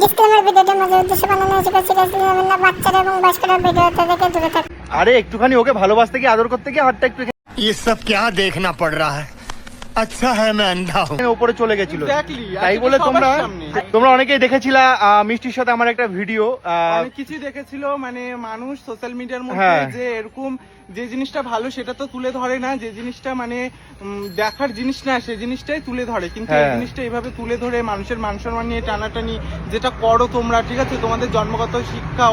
Disclaimer ভিডিওটা মাঝে উদ্দেশ্যে বানানো হয়েছে সিরিয়াসলি নেবেন না বাচ্চারা এবং বয়স্করা ভিডিওটা থেকে দূরে থাকুন আরে একটুখানি ওকে ভালোবাসতে গিয়ে আদর করতে গিয়ে হাতটা একটু ये सब क्या देखना पड़ रहा है আচ্ছা হ্যাঁ ম্যান দাও। উপরে চলে গেছিল। তাই বলে তোমরা তোমরা অনেকেই দেখেছিলা মিষ্টির সাথে আমার একটা ভিডিও কিছু দেখেছিল মানে মানুষ সোশ্যাল মিডিয়ার মধ্যে হ্যাঁ। যে এরকম যে জিনিসটা ভালো সেটা তো তুলে ধরে না যে জিনিসটা মানে দেখার জিনিস না সে জিনিসটাই তুলে ধরে। কিন্তু এই হ্যাঁ। জিনিসটা এভাবে তুলে ধরে মানুষের মান সম্মান নিয়ে টানাটানি যেটা করো তোমরা ঠিক আছে? তোমাদের জন্মগত শিক্ষা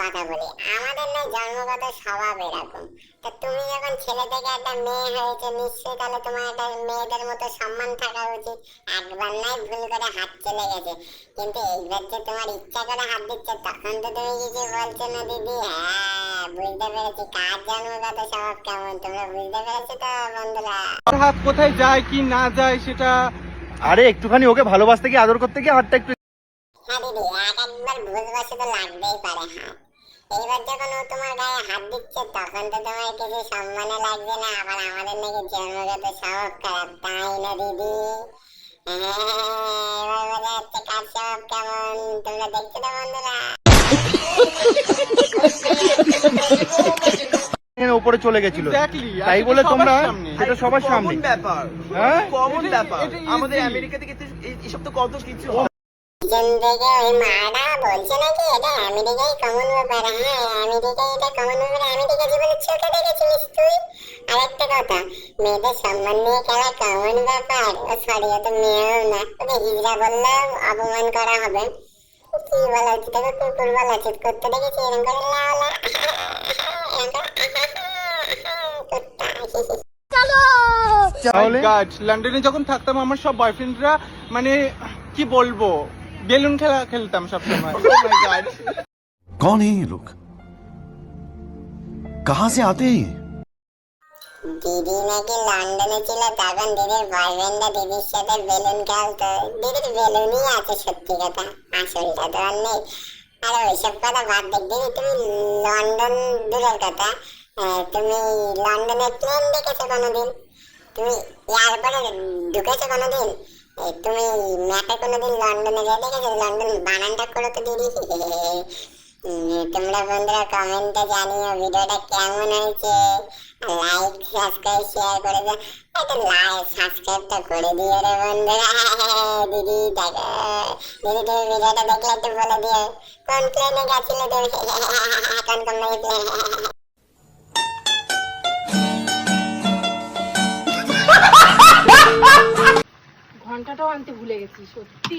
কথা বলি। আমাদের না জন্মগত স্বভাব এরকম। তা তুমি যখন ছেলে থেকে একটা মেয়ে হয়েছে নিশ্চয়ই তাহলে তোমার একটা মেয়েদের মতো সম্মান থাকা উচিত। একবার নাই ভুল করে হাত চলে গেছে। কিন্তু এইবার যে তোমার ইচ্ছা করে হাত দিচ্ছে তখন তো তুমি কিছু বলছো না দিদি। হ্যাঁ বুঝতে পেরেছি। কার জন্মগত স্বভাব কেমন? তোমরা বুঝতে পেরেছ তো বন্ধুরা? হাত কোথায় যায় কি না যায় সেটা আরে একটুখানি ওকে ভালোবাসতে গিয়ে আদর করতে গিয়ে হাতটা একটু হ্যাঁ দিদি এক একবার লাগতেই পারে হাত এইবার যখন ও তোমার গায়ে হাত দিচ্ছে তখন তো তোমার কিছু সম্মানে লাগছে না আবার আমাদের নাকি জন্মগত স্বভাব খারাপ তাই না দিদি? হ্যাঁ এবার বোঝা যাচ্ছে কার স্বভাব কেমন তোমরা দেখছ তো বন্ধুরা? উপরে চলে গেছিল। তাই বলে সবার তোমরা সেটা সবার সামনে। ব্যাপার। হ্যাঁ? কমন ব্যাপার। আমাদের। আমেরিকা থেকে এইসব তো কত কিছু। পিছন থেকে ওই মাটা বলছে নাকি এটা আমেরিকায় কমন ব্যাপার। হ্যাঁ আমেরিকায় এটা কমন ব্যাপার। আমেরিকা জীবনে চোখে দেখেছিলিস তুই? আরেকটা কথা মেয়েদের সম্মান নিয়ে খেলা কমন ব্যাপার। ও সরি ও তো মেয়েও না। ওকে হিজড়া বললে অপমান করা হবে। কি বলা উচিত তোকে? কুকুর বলা উচিত। করতে দেখেছি? এরকম করে তাহলে লন্ডনে যখন থাকতাম আমার সব বয়ফ্রেন্ডরা মানে কি বলব? বেলুন খেলা খেলতাম সবসময়। কন হ্যাঁ লোক কাহা সে আতে বেলুন খেলতো। দিদির কথা আসলটা তো আর তুমি লন্ডন দূরের কথা। তুমি লন্ডনে প্লেন দেখেছ কোনোদিন? তুমি এয়ারপোর্টে ঢুকেছো কোনোদিন? এ, তুমি ম্যাপে কোনোদিন লন্ডনে গিয়ে দেখেছ? লন্ডন বানানটা করো তো দিদি। তোমরা বন্ধুরা কমেন্টে জানিও ভিডিওটা কেমন হয়েছে। লাইক সাবস্ক্রাইব শেয়ার করে দিও। একটা লাইক সাবস্ক্রাইবটা করে দিও রে বন্ধুরা। দিদি দেখো। দিদি তুমি ভিডিওটা দেখলে একটু বলে দিও। কোন প্লেনে গেছিলে তুমি? কোন কোম্পানি প্লেন ঘন্টাটাও আনতে ভুলে গেছি সত্যি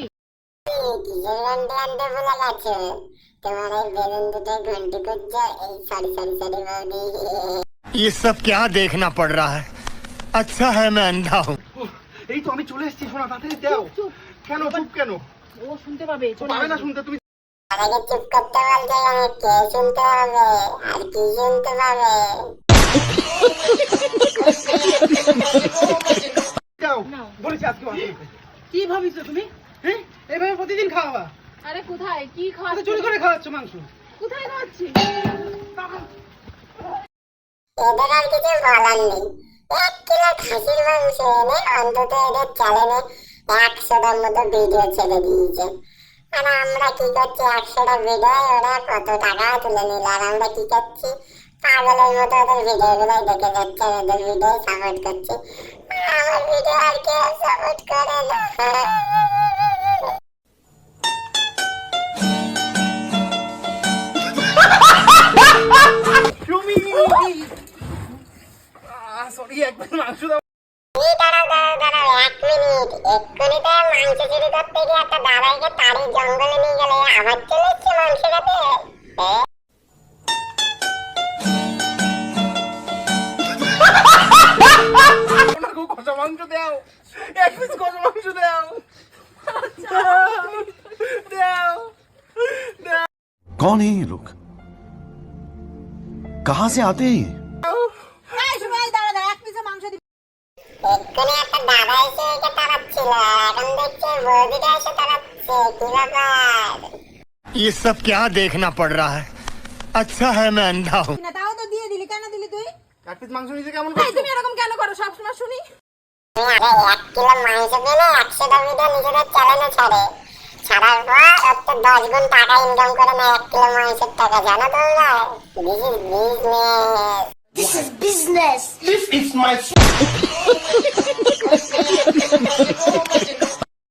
কিসের ঘন্টি আনতে ভুলে গেছো তোমার এই বেলুন দুটো ঘন্টি করছো এই সরি সরি সরি বৌদি ये सब क्या देखना पड़ रहा है अच्छा है मैं अंधा हूँ এই তো আমি চলে এসেছি শোনা তাড়াতাড়ি দাও চুপ কেন চুপ কেন ও শুনতে পাবে চলে পাবে না আসবে। শুনতে তুমি আমাকে চুপ করতে বলছে মানে কে শুনতে হবে আর কি শুনতে পাবে যাও নাও। বলেছি আজকে। কি? ভাবিছো তুমি? হ্যাঁ? এভাবে প্রতিদিন খাওয়াবা? আরে কোথায়? কি খাওয়াচ্ছি? চুরি করে খাওয়াচ্ছ মাংস? কোথায় খাওয়াচ্ছি? এদের আর কিছু বলার নেই। এক কিলো খাসির মাংস এনে অন্তত এদের চ্যানেলে একশোটার মতো ভিডিও ছেড়ে দিয়েছে। আর আমরা কি করছি? একশোটা ভিডিও ওরা কত টাকা তুলে নিল? আর আমরা কি করছি? পাগলের মতো ওদের দেখে যাচ্ছে আর ওদের ভিডিও সাপোর্ট করছি। আর আমার সরি একবার মাংস দাও। দাঁড়াও চুরি করতে গিয়ে একটা দাদাইকে তাড়ি জঙ্গলে নিয়ে গেলে আবার চলে এসছে মাংস খেতে। মাংস দাও এক পিস কষা মাংস দাও দাও कौन है ये लोग कहां से आते हैं ये এক্ষুনি একটা দাদা এসে একে তাড়াচ্ছিল আর এখন দেখছে বৌদিটা এসে তাড়াচ্ছে কি ব্যাপার ये सब क्या देखना पड़ रहा है अच्छा है मैं अंधा हूँ না তাও তো দিয়ে দিলি কেন দিলি তুই এক পিস মাংস নিচে কেমন এই, তুমি এরকম কেন করো সবসময় শুনি তুমি আরে এক কিলো মাংস পেলে একশোটা ভিডিও নিজেদের চ্যানেলে ছাড়ে। ছাড়ার পর ওর তো দশ গুণ টাকা ইনকাম করে না এক কিলো মাংসের টাকা জানো তোমরা this is business This is my